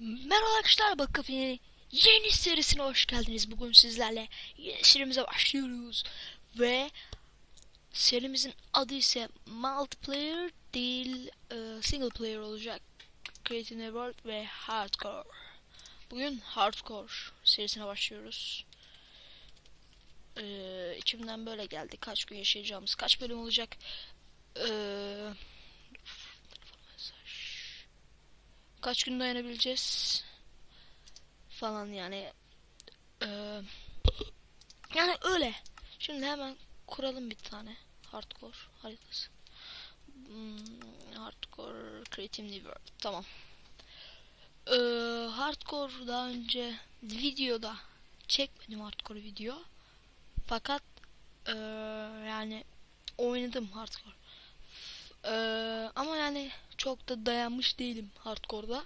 Merhaba arkadaşlar bakın yeni, serisine hoş geldiniz. Bugün sizlerle yeni serimize başlıyoruz. Ve serimizin adı ise multiplayer değil e, single player olacak. Creative World ve Hardcore. Bugün Hardcore serisine başlıyoruz. Ee, içimden böyle geldi. Kaç gün yaşayacağımız, kaç bölüm olacak. Ee, kaç gün dayanabileceğiz falan yani. Ee, yani öyle. Şimdi hemen kuralım bir tane. Hardcore haritası. Hmm, hardcore creative new world. Tamam. Ee, hardcore daha önce videoda çekmedim hardcore video. Fakat ee, yani oynadım hardcore. Ee, çok da dayanmış değilim hardcore'da.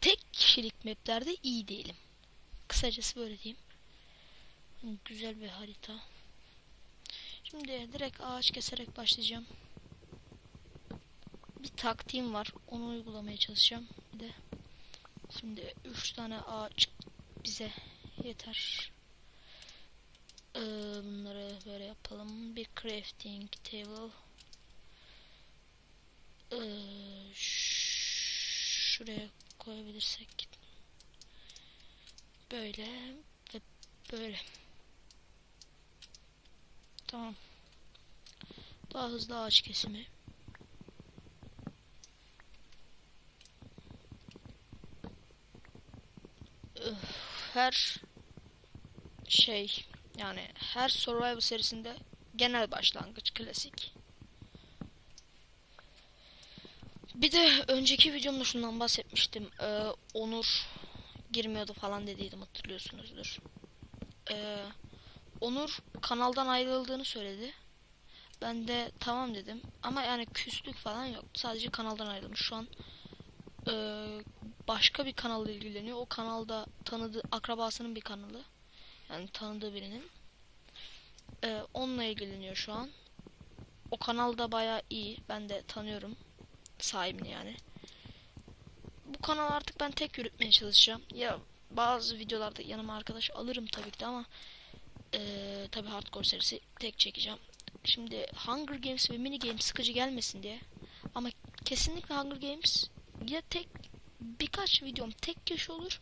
Tek kişilik maplerde iyi değilim. Kısacası böyle diyeyim. Güzel bir harita. Şimdi direkt ağaç keserek başlayacağım. Bir taktiğim var. Onu uygulamaya çalışacağım. Bir de şimdi 3 tane ağaç bize yeter. Ee, bunları böyle yapalım. Bir crafting table. Ee, şuraya koyabilirsek böyle ve böyle. Tamam. Daha hızlı ağaç kesimi. Her şey yani her survival serisinde genel başlangıç klasik Bir de önceki videomda şundan bahsetmiştim. Ee, Onur girmiyordu falan dediydim hatırlıyorsunuzdur. Ee, Onur kanaldan ayrıldığını söyledi. Ben de tamam dedim. Ama yani küslük falan yok. Sadece kanaldan ayrılmış. Şu an e, başka bir kanalla ilgileniyor. O kanalda tanıdığı akrabasının bir kanalı. Yani tanıdığı birinin. Ee, onunla ilgileniyor şu an. O kanalda baya iyi. Ben de tanıyorum sahibini yani. Bu kanal artık ben tek yürütmeye çalışacağım. Ya bazı videolarda yanıma arkadaş alırım tabii ki de ama ee, tabii hardcore serisi tek çekeceğim. Şimdi Hunger Games ve mini games sıkıcı gelmesin diye ama kesinlikle Hunger Games ya tek birkaç videom tek kişi olur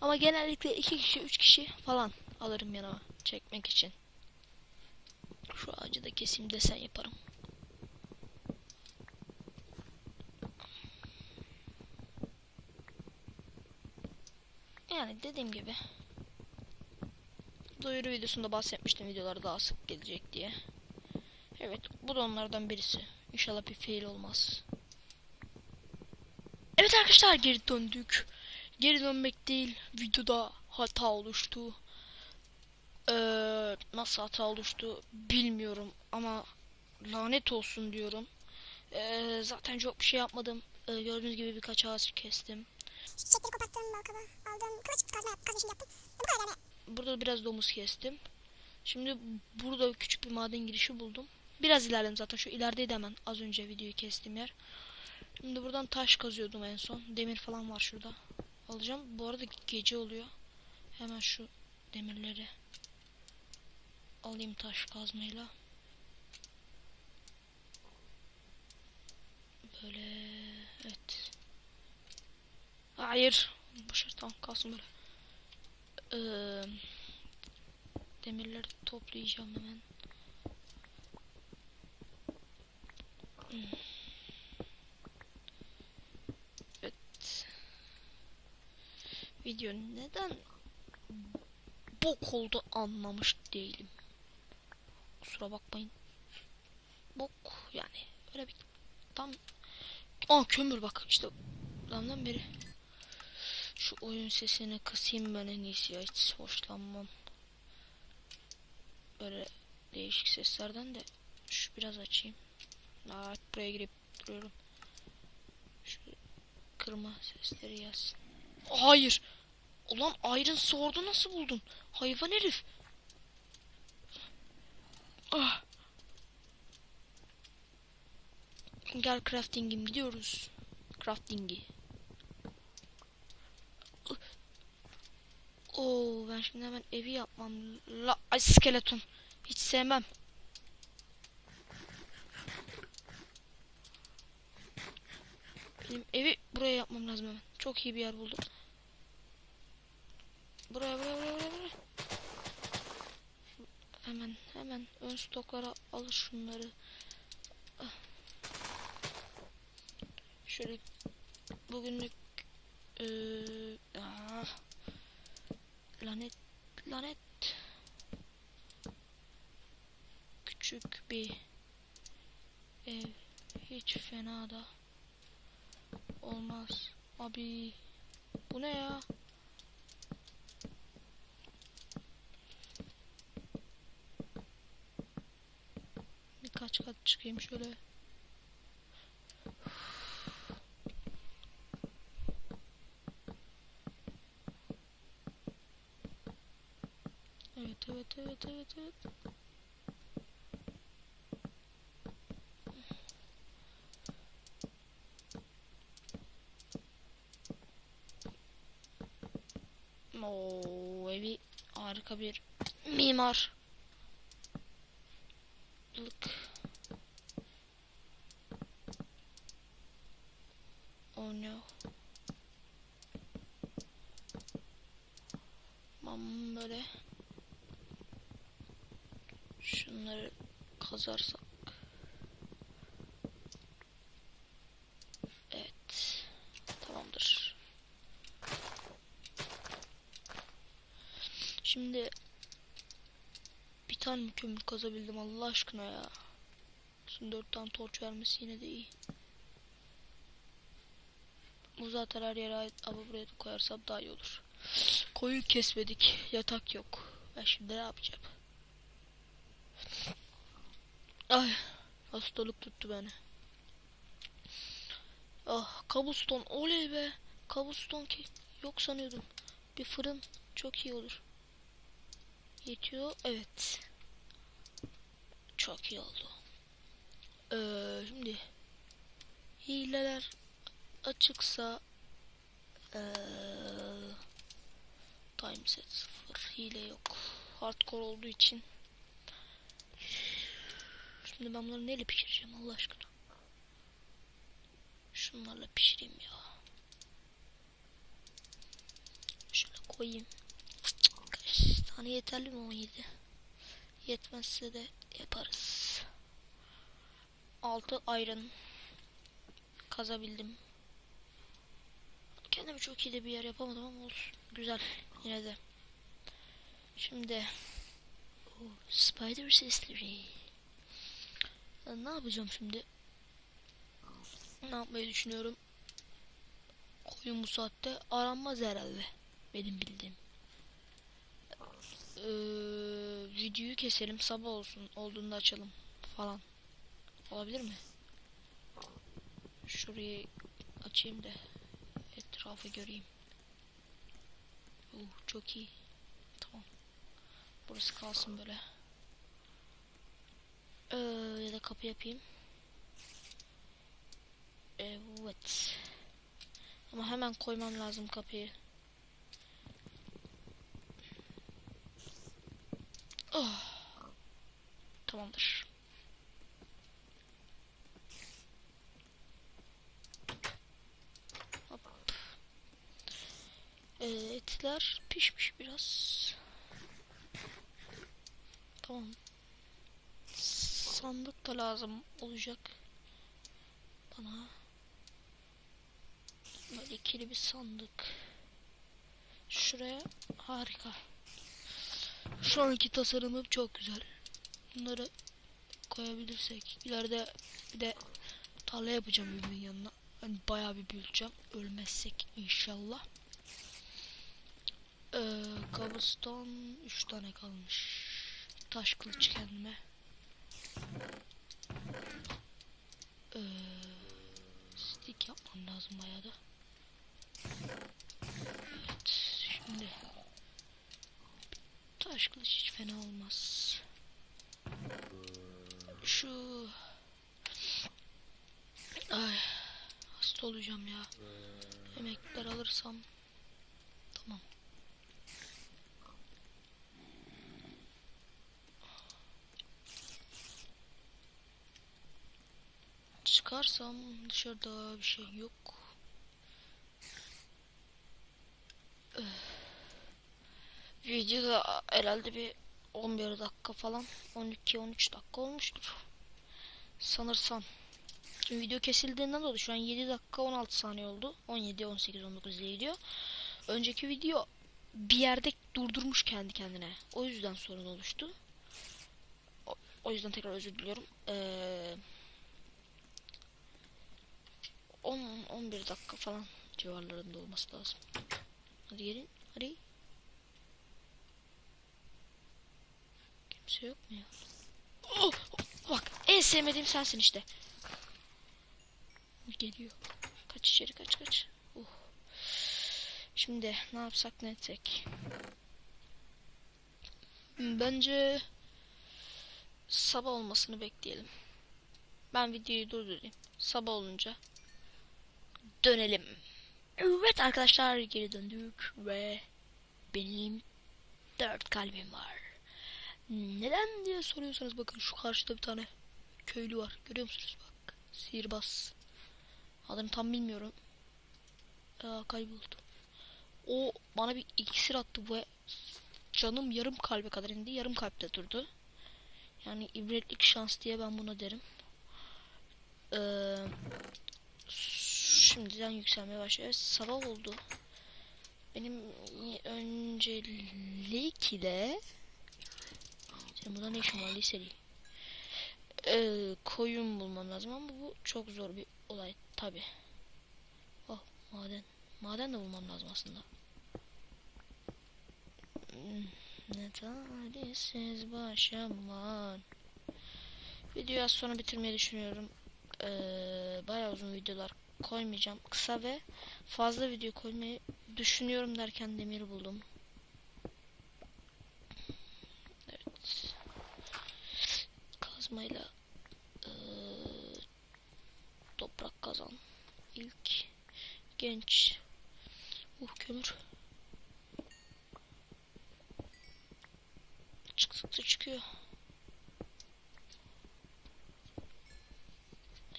ama genellikle iki kişi üç kişi falan alırım yanıma çekmek için. Şu ağacı da keseyim desen yaparım. Yani dediğim gibi duyuru videosunda bahsetmiştim videolar daha sık gelecek diye. Evet bu da onlardan birisi. İnşallah bir fail olmaz. Evet arkadaşlar geri döndük. Geri dönmek değil videoda hata oluştu. Ee, nasıl hata oluştu bilmiyorum ama lanet olsun diyorum. Ee, zaten çok bir şey yapmadım. Ee, gördüğünüz gibi birkaç ağaç kestim. Çiçekleri koparttım, balkaba aldım, kılıç kazma, kazma işini yaptım. Bu kadar yani. Burada biraz domuz kestim. Şimdi burada küçük bir maden girişi buldum. Biraz ilerledim zaten. Şu ilerideydi hemen az önce videoyu kestiğim yer. Şimdi buradan taş kazıyordum en son. Demir falan var şurada. Alacağım. Bu arada gece oluyor. Hemen şu demirleri alayım taş kazmayla. Böyle evet. Hayır. Boşver tamam kalsın böyle. Ee, demirleri toplayacağım hemen. Evet. Video neden bok oldu anlamış değilim. Kusura bakmayın. Bok yani öyle bir tam Aa kömür bak işte damdan beri şu oyun sesini kısayım ben en iyisi ya hiç hoşlanmam. Böyle değişik seslerden de şu biraz açayım. Aa, buraya girip duruyorum. Şu kırma sesleri yazsın. Hayır. Ulan Iron Sword'u nasıl buldun? Hayvan herif. Ah. Gel crafting'im gidiyoruz. Crafting'i. Ben şimdi hemen evi yapmam. La ay skeleton. Hiç sevmem. Benim evi buraya yapmam lazım hemen. Çok iyi bir yer buldum. Buraya buraya buraya buraya. buraya. Hemen hemen ön stoklara alır şunları. Ah. Şöyle bugünlük ah. Lanet lanet küçük bir ev. Hiç fena da olmaz. Abi bu ne ya? Birkaç kat çıkayım şöyle Evet evet evet evet evet. Oo, evi harika bir mimar. Lık. Oh no. Mam böyle. Şunları kazarsak. Evet. Tamamdır. Şimdi bir tane mi kömür kazabildim Allah aşkına ya. Şimdi dört tane torç vermesi yine de iyi. Bu zaten her yere ait ama buraya da koyarsam daha iyi olur. Koyun kesmedik. Yatak yok. Ben şimdi ne yapacağım? Ay hastalık tuttu beni. Ah kabuston oley be. Kabuston ki yok sanıyordum. Bir fırın çok iyi olur. Yetiyor evet. Çok iyi oldu. Ee, şimdi hileler açıksa ee, time set 0 hile yok. Hardcore olduğu için Şimdi ben bunları neyle pişireceğim Allah aşkına? Şunlarla pişireyim ya. Şöyle koyayım. Kaç tane yeterli mi 17? Yetmezse de yaparız. 6 iron kazabildim. Kendime çok iyi de bir yer yapamadım ama olsun. Güzel yine de. Şimdi oh, Spider sesleri. Ya ne yapacağım şimdi? Ne yapmayı düşünüyorum? Koyun bu saatte aranmaz herhalde. Benim bildiğim. Ee, videoyu keselim sabah olsun. Olduğunda açalım falan. Olabilir mi? Şurayı açayım da etrafı göreyim. Uh, çok iyi. Tamam. Burası kalsın böyle. Ee, ya da kapı yapayım. Evet. Ama hemen koymam lazım kapıyı. Oh. Tamamdır. Hop. Ee, etler pişmiş biraz. Tamam sandık da lazım olacak bana. Böyle ikili bir sandık. Şuraya harika. Şu anki tasarımım çok güzel. Bunları koyabilirsek ileride bir de tarla yapacağım evimin yanına. Hani bayağı bir büyüteceğim. Ölmezsek inşallah. Ee, cobblestone 3 tane kalmış. Taş kılıç kendime. Ee, stick yapmam lazım bayağı da. Evet şimdi taş kılıç hiç fena olmaz. Şu ay hasta olacağım ya. Emekler alırsam tamam. Baksam dışarıda bir şey yok. Öf. Video da herhalde bir 11 dakika falan 12-13 dakika olmuştur. Sanırsam. Şimdi video kesildiğinden dolayı şu an 7 dakika 16 saniye oldu. 17, 18, 19 diye gidiyor. Önceki video bir yerde durdurmuş kendi kendine. O yüzden sorun oluştu. O, o yüzden tekrar özür diliyorum. Ee, 10 11 dakika falan civarlarında olması lazım. Hadi gelin. Hadi. Kimse yok mu ya? Oh, bak en sevmediğim sensin işte. Geliyor. Kaç içeri kaç kaç. Uh. Şimdi ne yapsak ne etsek? Bence sabah olmasını bekleyelim. Ben videoyu durdurayım. Sabah olunca dönelim. Evet arkadaşlar geri döndük ve benim dört kalbim var. Neden diye soruyorsanız bakın şu karşıda bir tane köylü var. Görüyor musunuz bak. Sihirbaz. Adını tam bilmiyorum. Aa, kayboldu. O bana bir iksir attı bu. Canım yarım kalbe kadar indi. Yarım kalpte durdu. Yani ibretlik şans diye ben buna derim. Ee, şimdiden yükselmeye başlıyor. Sabah oldu. Benim öncelikle senin burada ne işin var liseli? Ee, koyun bulmam lazım ama bu çok zor bir olay tabi. Oh maden. Maden de bulmam lazım aslında. Ne talihsiz başaman. Videoyu az sonra bitirmeyi düşünüyorum. Ee, bayağı uzun videolar koymayacağım. Kısa ve fazla video koymayı düşünüyorum derken demir buldum. Evet. Kazmayla eee, toprak kazan. İlk genç. Uh kömür. Çıktıkça çıkıyor.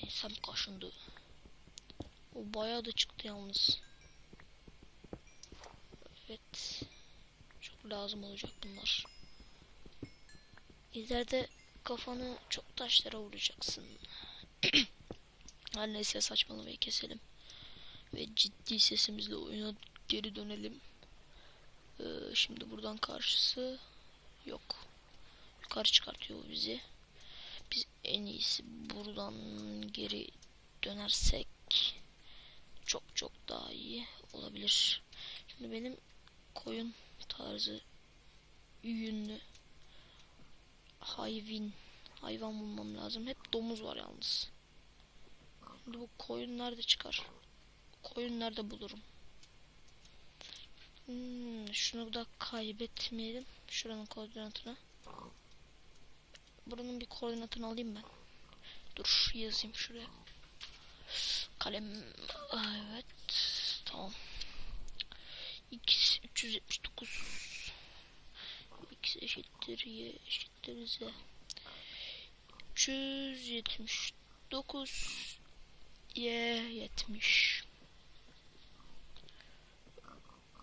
İnsan kaşındı. O bayağı da çıktı yalnız. Evet. Çok lazım olacak bunlar. İleride kafanı çok taşlara vuracaksın. Her neyse saçmalamayı keselim. Ve ciddi sesimizle oyuna geri dönelim. Ee, şimdi buradan karşısı yok. Yukarı çıkartıyor bizi. Biz en iyisi buradan geri dönersek çok çok daha iyi olabilir. Şimdi benim koyun tarzı yünlü hayvan hayvan bulmam lazım. Hep domuz var yalnız. Şimdi bu koyun nerede çıkar? Koyun nerede bulurum? Hmm, şunu da kaybetmeyelim. Şuranın koordinatını. Buranın bir koordinatını alayım ben. Dur yazayım şuraya. Kalem. Evet. Tamam. X 379 X eşittir Y eşittir Z. 379 Y 70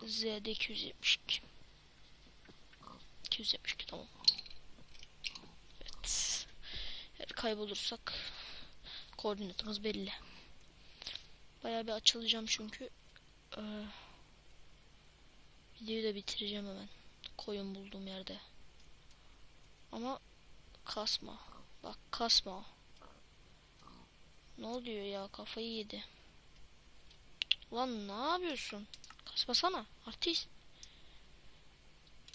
Z'de 272 272 tamam. Evet. Eğer kaybolursak koordinatımız belli Bayağı bir açılacağım çünkü ee, Videoyu da bitireceğim hemen. Koyun bulduğum yerde. Ama kasma. Bak kasma. Ne oluyor ya kafayı yedi. Lan ne yapıyorsun? Kasmasana artist.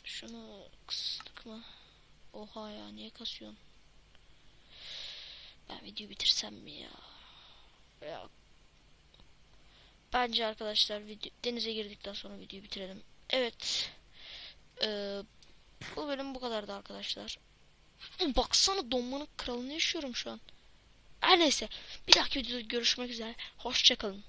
Şunu kıstık mı? Oha ya niye kasıyorsun? Ben videoyu bitirsem mi ya? Ya Bence arkadaşlar video denize girdikten sonra videoyu bitirelim. Evet. Ee, bu bölüm bu kadardı arkadaşlar. Baksana donmanın kralını yaşıyorum şu an. Her neyse. Bir dahaki videoda görüşmek üzere. Hoşçakalın.